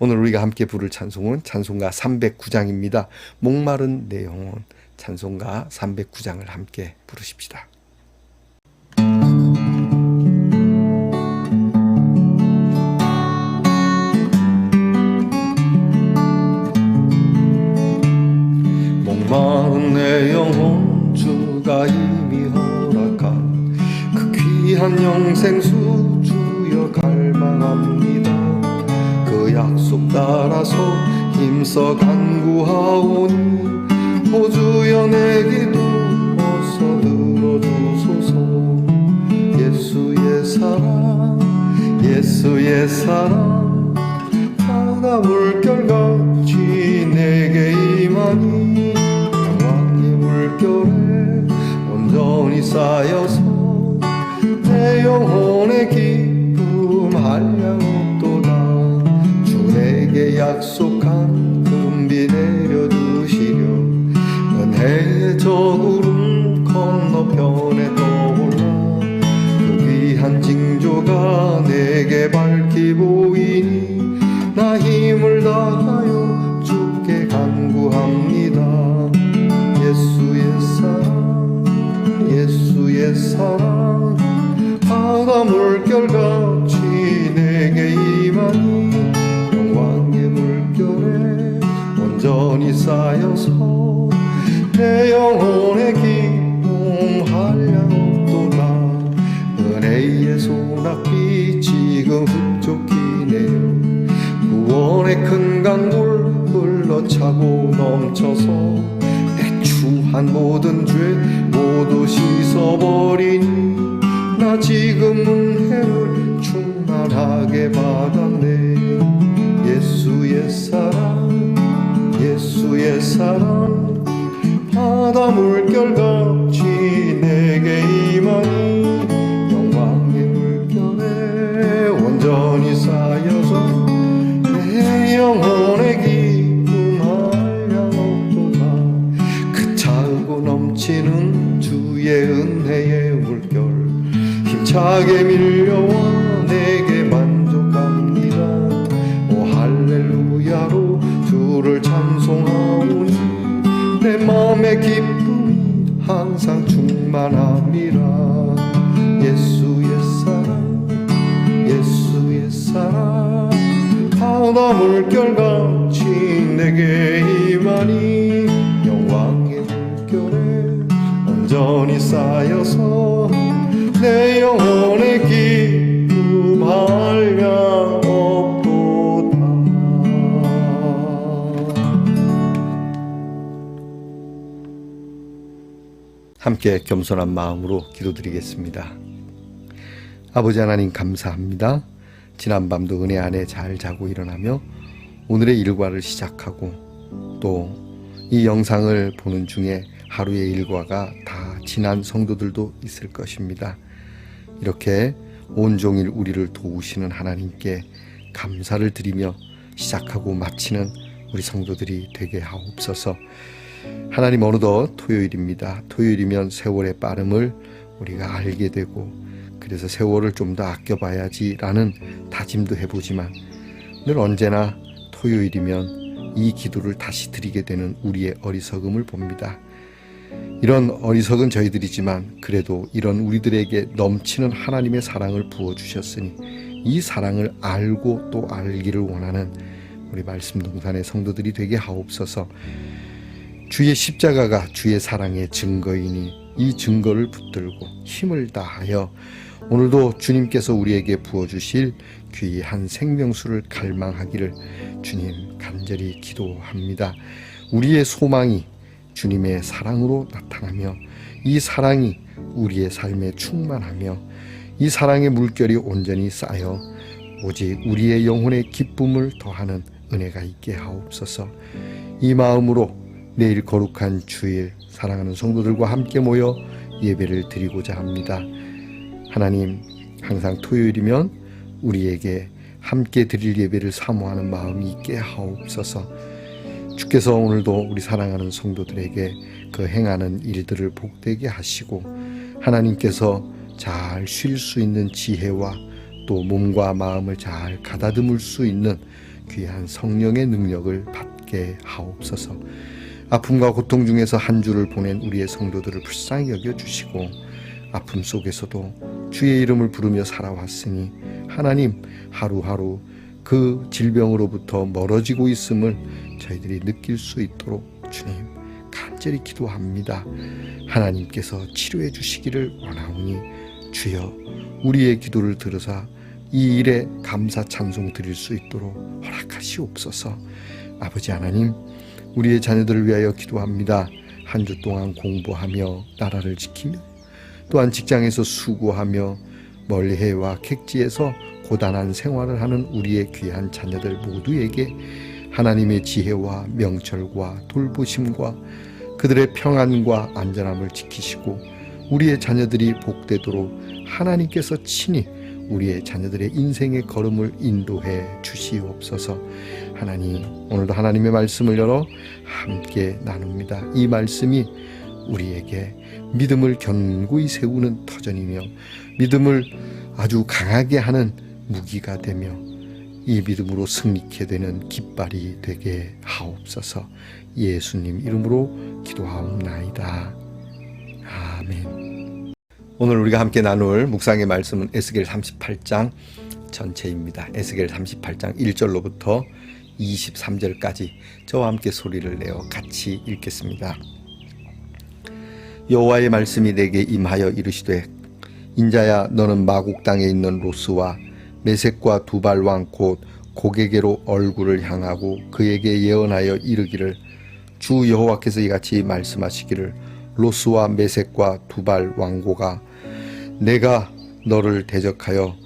오늘 우리가 함께 부를 찬송은 찬송가 309장입니다. 목마른 내 영혼 찬송가 309장을 함께 부르십시다. 온 쌓여서 내 영혼의 기쁨 한량없도다 은혜의 소낙비 지금 흡족히네요. 구원의 큰 강물 흘러차고 넘쳐서 내 추한 모든 죄 모두 씻어버리니 나 지금 은혜를 충만하게 받았네 사랑 바다 물결 같이 내게 임하니 영광의 물결에 온전히 쌓여서 내 영혼의 기쁨 한량없도다. 그 차고 넘치는 주의 은혜의 물결 힘차게 밀 온전히 쌓여서 내 영혼의 기쁨 한량 없도다 함께 겸손한 마음으로 기도드리겠습니다. 아버지 하나님 감사합니다. 지난밤도 은혜 안에 잘 자고 일어나며 오늘의 일과를 시작하고 또 이 영상을 보는 중에 하루의 일과가 다 지난 성도들도 있을 것입니다. 이렇게 온종일 우리를 도우시는 하나님께 감사를 드리며 시작하고 마치는 우리 성도들이 되게 하옵소서. 하나님 어느덧 토요일입니다. 토요일이면 세월의 빠름을 우리가 알게 되고 그래서 세월을 좀 더 아껴봐야지라는 다짐도 해보지만 늘 언제나 토요일이면 이 기도를 다시 드리게 되는 우리의 어리석음을 봅니다. 이런 어리석은 저희들이지만 그래도 이런 우리들에게 넘치는 하나님의 사랑을 부어주셨으니 이 사랑을 알고 또 알기를 원하는 우리 말씀 동산의 성도들이 되게 하옵소서 주의 십자가가 주의 사랑의 증거이니 이 증거를 붙들고 힘을 다하여 오늘도 주님께서 우리에게 부어주실 귀한 생명수를 갈망하기를 주님 간절히 기도합니다. 우리의 소망이 주님의 사랑으로 나타나며 이 사랑이 우리의 삶에 충만하며 이 사랑의 물결이 온전히 쌓여 오직 우리의 영혼의 기쁨을 더하는 은혜가 있게 하옵소서. 이 마음으로 내일 거룩한 주일 사랑하는 성도들과 함께 모여 예배를 드리고자 합니다. 하나님, 항상 토요일이면 우리에게 함께 드릴 예배를 사모하는 마음이 있게 하옵소서. 주께서 오늘도 우리 사랑하는 성도들에게 그 행하는 일들을 복되게 하시고 하나님께서 잘 쉴 수 있는 지혜와 또 몸과 마음을 잘 가다듬을 수 있는 귀한 성령의 능력을 받게 하옵소서. 아픔과 고통 중에서 한 주를 보낸 우리의 성도들을 불쌍히 여겨 주시고 아픔 속에서도 주의 이름을 부르며 살아왔으니 하나님 하루하루 그 질병으로부터 멀어지고 있음을 저희들이 느낄 수 있도록 주님 간절히 기도합니다. 하나님께서 치료해 주시기를 원하오니 주여 우리의 기도를 들으사 이 일에 감사 찬송 드릴 수 있도록 허락하시옵소서. 아버지 하나님, 우리의 자녀들을 위하여 기도합니다. 한 주 동안 공부하며 나라를 지키며 또한 직장에서 수고하며 멀리 해와 객지에서 고단한 생활을 하는 우리의 귀한 자녀들 모두에게 하나님의 지혜와 명철과 돌보심과 그들의 평안과 안전함을 지키시고 우리의 자녀들이 복되도록 하나님께서 친히 우리의 자녀들의 인생의 걸음을 인도해 주시옵소서. 하나님, 오늘도 하나님의 말씀을 열어 함께 나눕니다. 이 말씀이 우리에게 믿음을 견고히 세우는 터전이며 믿음을 아주 강하게 하는 무기가 되며 이 믿음으로 승리케 되는 깃발이 되게 하옵소서. 예수님 이름으로 기도하옵나이다. 아멘. 오늘 우리가 함께 나눌 묵상의 말씀은 에스겔 38장 전체입니다. 에스겔 38장 1절로부터 23절까지 저와 함께 소리를 내어 같이 읽겠습니다. 여호와의 말씀이 내게 임하여 이르시되 인자야 너는 마곡 땅에 있는 로스와 메색과 두발 왕곧 고개게로 얼굴을 향하고 그에게 예언하여 이르기를 주 여호와께서 이같이 말씀하시기를 로스와 메색과 두발 왕고가 내가 너를 대적하여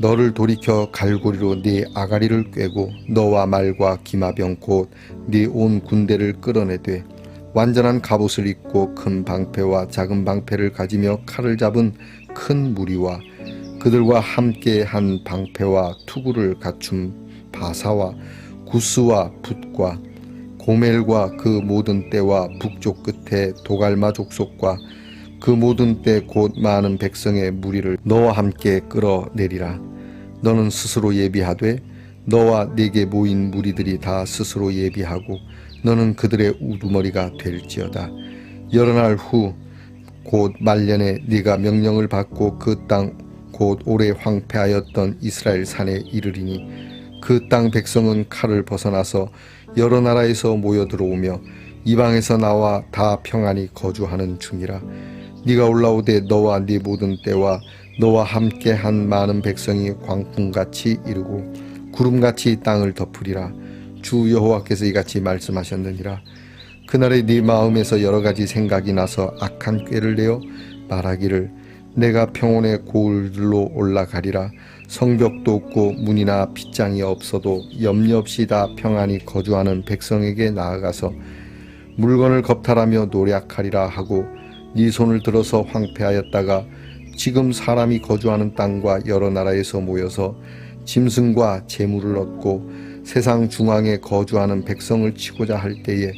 너를 돌이켜 갈고리로 네 아가리를 꿰고 너와 말과 기마병 곧 네 온 군대를 끌어내되 완전한 갑옷을 입고 큰 방패와 작은 방패를 가지며 칼을 잡은 큰 무리와 그들과 함께 한 방패와 투구를 갖춘 바사와 구스와 붓과 고멜과 그 모든 때와 북쪽 끝에 도갈마 족 속과 그 모든 때 곧 많은 백성의 무리를 너와 함께 끌어내리라. 너는 스스로 예비하되 너와 네게 모인 무리들이 다 스스로 예비하고 너는 그들의 우두머리가 될지어다. 여러 날 후 곧 말년에 네가 명령을 받고 그 땅 곧 오래 황폐하였던 이스라엘 산에 이르리니 그 땅 백성은 칼을 벗어나서 여러 나라에서 모여 들어오며 이방에서 나와 다 평안히 거주하는 중이라. 네가 올라오되 너와 네 모든 때와 너와 함께 한 많은 백성이 광풍같이 이르고 구름같이 땅을 덮으리라. 주 여호와께서 이같이 말씀하셨느니라. 그날에 네 마음에서 여러 가지 생각이 나서 악한 꾀를 내어 말하기를 내가 평온의 고을들로 올라가리라. 성벽도 없고 문이나 빗장이 없어도 염려 없이 다 평안히 거주하는 백성에게 나아가서 물건을 겁탈하며 노력하리라 하고 네 손을 들어서 황폐하였다가 지금 사람이 거주하는 땅과 여러 나라에서 모여서 짐승과 재물을 얻고 세상 중앙에 거주하는 백성을 치고자 할 때에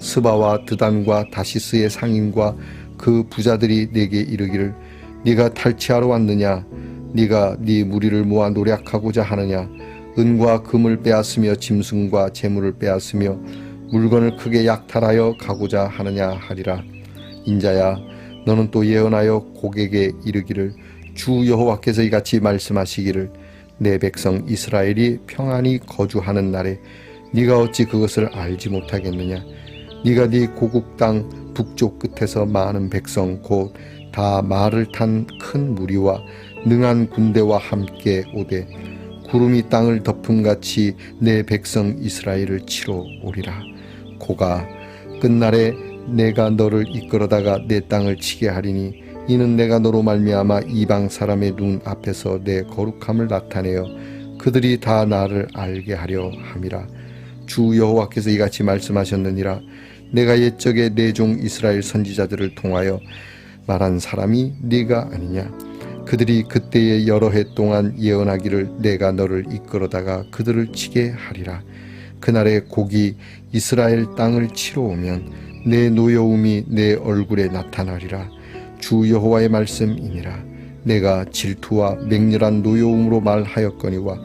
스바와 드단과 다시스의 상인과 그 부자들이 내게 이르기를 네가 탈취하러 왔느냐? 네가 네 무리를 모아 노력하고자 하느냐? 은과 금을 빼앗으며 짐승과 재물을 빼앗으며 물건을 크게 약탈하여 가고자 하느냐 하리라. 인자야 너는 또 예언하여 고객에 이르기를 주 여호와께서 이같이 말씀하시기를 내 백성 이스라엘이 평안히 거주하는 날에 네가 어찌 그것을 알지 못하겠느냐? 네가 네 고국 땅 북쪽 끝에서 많은 백성 곧 다 말을 탄 큰 무리와 능한 군대와 함께 오되 구름이 땅을 덮음같이 내 백성 이스라엘을 치러 오리라. 고가 끝날에 내가 너를 이끌어다가 내 땅을 치게 하리니 이는 내가 너로 말미암아 이방 사람의 눈 앞에서 내 거룩함을 나타내어 그들이 다 나를 알게 하려 함이라. 주 여호와께서 이같이 말씀하셨느니라. 내가 옛적에 내 종 이스라엘 선지자들을 통하여 말한 사람이 네가 아니냐. 그들이 그때에 여러 해 동안 예언하기를 내가 너를 이끌어다가 그들을 치게 하리라. 그날에 곡이 이스라엘 땅을 치러 오면 내 노여움이 내 얼굴에 나타나리라. 주 여호와의 말씀이니라. 내가 질투와 맹렬한 노여움으로 말하였거니와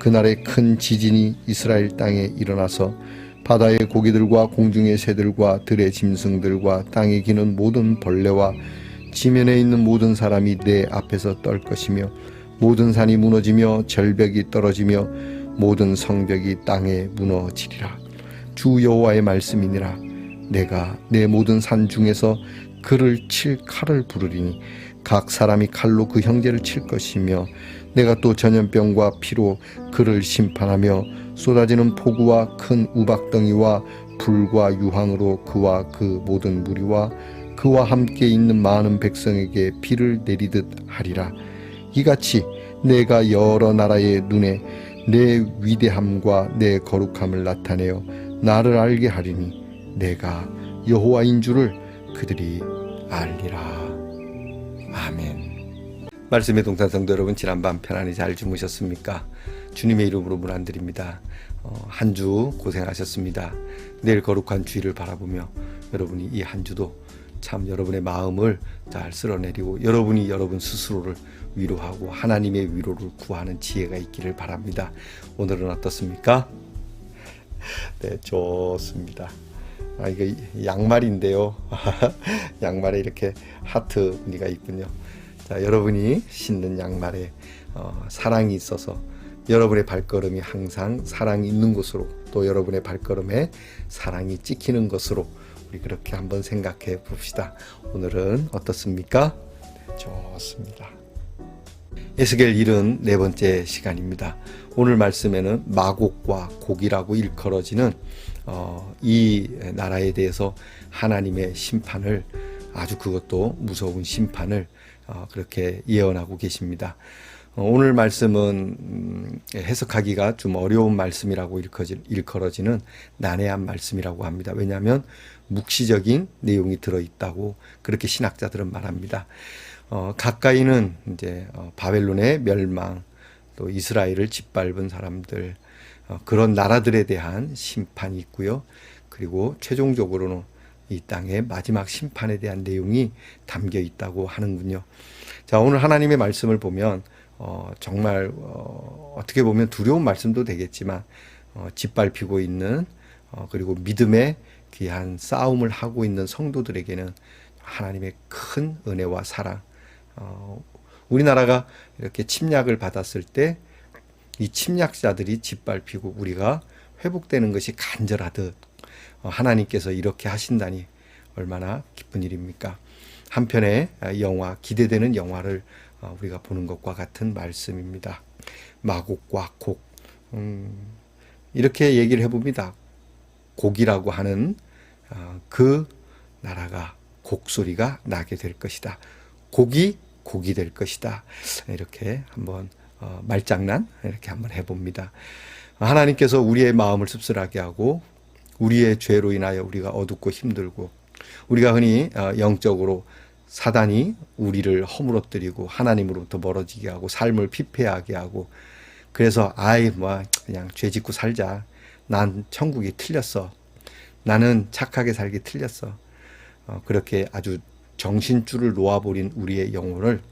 그날에 큰 지진이 이스라엘 땅에 일어나서 바다의 고기들과 공중의 새들과 들의 짐승들과 땅에 기는 모든 벌레와 지면에 있는 모든 사람이 내 앞에서 떨 것이며 모든 산이 무너지며 절벽이 떨어지며 모든 성벽이 땅에 무너지리라. 주 여호와의 말씀이니라. 내가 내 모든 산 중에서 그를 칠 칼을 부르리니 각 사람이 칼로 그 형제를 칠 것이며 내가 또 전염병과 피로 그를 심판하며 쏟아지는 폭우와 큰 우박덩이와 불과 유황으로 그와 그 모든 무리와 그와 함께 있는 많은 백성에게 비를 내리듯 하리라 이같이 내가 여러 나라의 눈에 내 위대함과 내 거룩함을 나타내어 나를 알게 하리니 내가 여호와인 줄을 그들이 알리라 아멘 말씀의 동산 성도 여러분 지난밤 편안히 잘 주무셨습니까? 주님의 이름으로 문안드립니다. 어, 한주 고생하셨습니다. 내일 거룩한 주일을 바라보며 여러분이 이 한 주도 참 여러분의 마음을 잘 쓸어내리고 여러분이 여러분 스스로를 위로하고 하나님의 위로를 구하는 지혜가 있기를 바랍니다. 오늘은 어떻습니까? 네, 좋습니다. 아, 이거 양말인데요. 양말에 이렇게 하트 무늬가 있군요. 자, 여러분이 신는 양말에 어, 사랑이 있어서 여러분의 발걸음이 항상 사랑이 있는 곳으로 또 여러분의 발걸음에 사랑이 찍히는 것으로 우리 그렇게 한번 생각해 봅시다. 오늘은 어떻습니까? 네, 좋습니다. 에스겔 74 번째 시간입니다. 오늘 말씀에는 마곡과 곡이라고 일컬어지는 어, 이 나라에 대해서 하나님의 심판을 아주 그것도 무서운 심판을 어, 그렇게 예언하고 계십니다. 어, 오늘 말씀은 음, 해석하기가 좀 어려운 말씀이라고 일컬어지- 일컬어지는 난해한 말씀이라고 합니다. 왜냐하면 묵시적인 내용이 들어있다고 그렇게 신학자들은 말합니다. 어, 가까이는 이제 어, 바벨론의 멸망, 또 이스라엘을 짓밟은 사람들, 어, 그런 나라들에 대한 심판이 있고요. 그리고 최종적으로는 이 땅의 마지막 심판에 대한 내용이 담겨 있다고 하는군요. 자, 오늘 하나님의 말씀을 보면 어, 정말 어, 어떻게 보면 두려운 말씀도 되겠지만 어, 짓밟히고 있는 어, 그리고 믿음의 귀한 싸움을 하고 있는 성도들에게는 하나님의 큰 은혜와 사랑. 어, 우리나라가 이렇게 침략을 받았을 때 이 침략자들이 짓밟히고 우리가 회복되는 것이 간절하듯 어, 하나님께서 이렇게 하신다니 얼마나 기쁜 일입니까? 한편의 영화 기대되는 영화를 어, 우리가 보는 것과 같은 말씀입니다. 마곡과 곡 음, 이렇게 얘기를 해봅니다. 곡이라고 하는 어, 그 나라가 곡소리가 나게 될 것이다. 곡이 곡이 될 것이다. 이렇게 한번 어, 말장난 이렇게 한번 해봅니다. 하나님께서 우리의 마음을 씁쓸하게 하고 우리의 죄로 인하여 우리가 어둡고 힘들고 우리가 흔히 어, 영적으로 사단이 우리를 허물어뜨리고 하나님으로부터 멀어지게 하고 삶을 피폐하게 하고 그래서 아이 뭐 그냥 죄 짓고 살자. 난 천국이 틀렸어. 나는 착하게 살기 틀렸어. 어, 그렇게 아주 정신줄을 놓아버린 우리의 영혼을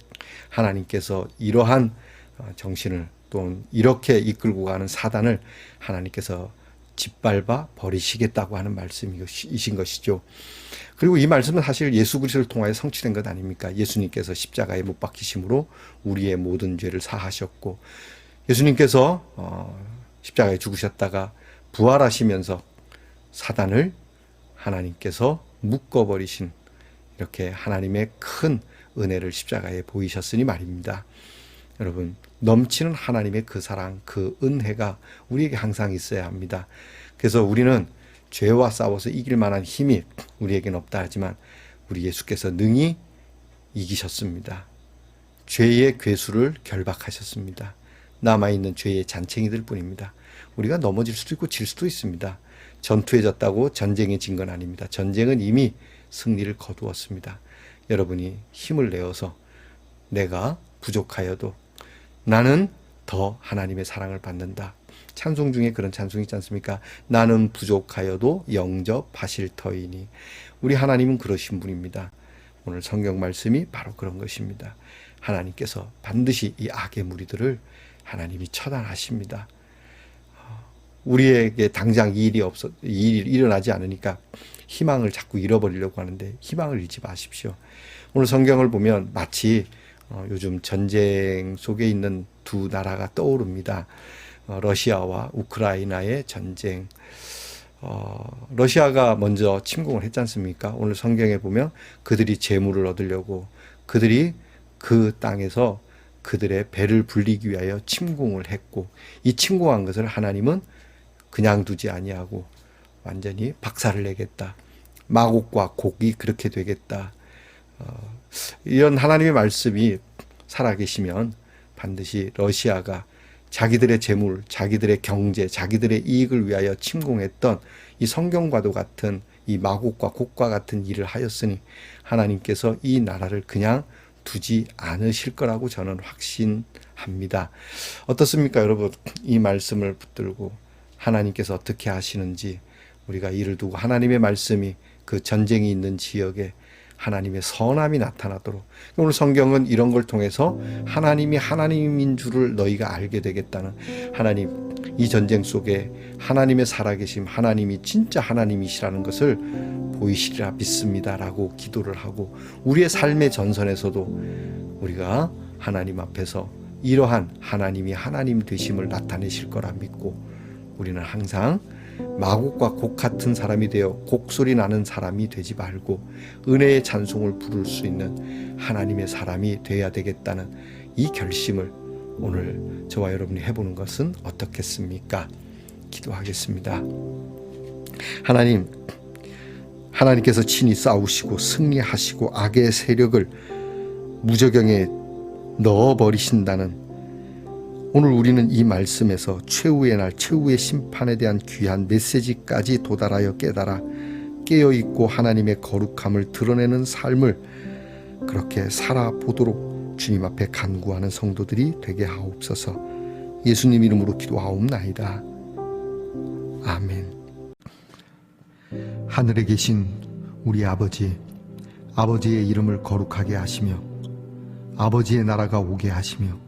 하나님께서 이러한 어, 정신을 또 이렇게 이끌고 가는 사단을 하나님께서 짓밟아 버리시겠다고 하는 말씀이신 것이죠. 그리고 이 말씀은 사실 예수 그리스도를 통하여 성취된 것 아닙니까? 예수님께서 십자가에 못 박히심으로 우리의 모든 죄를 사하셨고 예수님께서 어, 십자가에 죽으셨다가 부활하시면서 사단을 하나님께서 묶어버리신 이렇게 하나님의 큰 은혜를 십자가에 보이셨으니 말입니다. 여러분, 넘치는 하나님의 그 사랑, 그 은혜가 우리에게 항상 있어야 합니다. 그래서 우리는 죄와 싸워서 이길 만한 힘이 우리에게는 없다 하지만 우리 예수께서 능히 이기셨습니다. 죄의 괴수를 결박하셨습니다. 남아있는 죄의 잔챙이들 뿐입니다. 우리가 넘어질 수도 있고 질 수도 있습니다. 전투에 졌다고 전쟁에 진 건 아닙니다. 전쟁은 이미 승리를 거두었습니다. 여러분이 힘을 내어서 내가 부족하여도 나는 더 하나님의 사랑을 받는다. 찬송 중에 그런 찬송이 있지 않습니까? 나는 부족하여도 영접하실 터이니. 우리 하나님은 그러신 분입니다. 오늘 성경 말씀이 바로 그런 것입니다. 하나님께서 반드시 이 악의 무리들을 하나님이 처단하십니다. 우리에게 당장 이 일이 없어 이 일이 일어나지 않으니까 희망을 자꾸 잃어버리려고 하는데 희망을 잃지 마십시오. 오늘 성경을 보면 마치 어, 요즘 전쟁 속에 있는 두 나라가 떠오릅니다. 어, 러시아와 우크라이나의 전쟁. 어, 러시아가 먼저 침공을 했지 않습니까? 오늘 성경에 보면 그들이 재물을 얻으려고 그들이 그 땅에서 그들의 배를 불리기 위하여 침공을 했고 이 침공한 것을 하나님은 그냥 두지 아니하고 완전히 박살을 내겠다. 마곡과 곡이 그렇게 되겠다. 어, 이런 하나님의 말씀이 살아계시면 반드시 러시아가 자기들의 재물, 자기들의 경제, 자기들의 이익을 위하여 침공했던 이 성경과도 같은 이 마곡과 곡과 같은 일을 하였으니 하나님께서 이 나라를 그냥 두지 않으실 거라고 저는 확신합니다. 어떻습니까, 여러분? 이 말씀을 붙들고 하나님께서 어떻게 하시는지 우리가 이를 두고 하나님의 말씀이 그 전쟁이 있는 지역에 하나님의 선함이 나타나도록. 오늘 성경은 이런 걸 통해서 하나님이 하나님인 줄을 너희가 알게 되겠다는 하나님 이 전쟁 속에 하나님의 살아계심 하나님이 진짜 하나님이시라는 것을 보이시리라 믿습니다라고 기도를 하고 우리의 삶의 전선에서도 우리가 하나님 앞에서 이러한 하나님이 하나님 되심을 나타내실 거라 믿고 우리는 항상 마곡과 곡 같은 사람이 되어 곡소리 나는 사람이 되지 말고 은혜의 찬송을 부를 수 있는 하나님의 사람이 되어야 되겠다는 이 결심을 오늘 저와 여러분이 해보는 것은 어떻겠습니까? 기도하겠습니다. 하나님, 하나님께서 친히 싸우시고 승리하시고 악의 세력을 무저경에 넣어버리신다는 오늘 우리는 이 말씀에서 최후의 날, 최후의 심판에 대한 귀한 메시지까지 도달하여 깨달아 깨어있고 하나님의 거룩함을 드러내는 삶을 그렇게 살아보도록 주님 앞에 간구하는 성도들이 되게 하옵소서 예수님 이름으로 기도하옵나이다. 아멘. 하늘에 계신 우리 아버지, 아버지의 이름을 거룩하게 하시며 아버지의 나라가 오게 하시며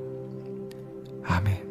아멘.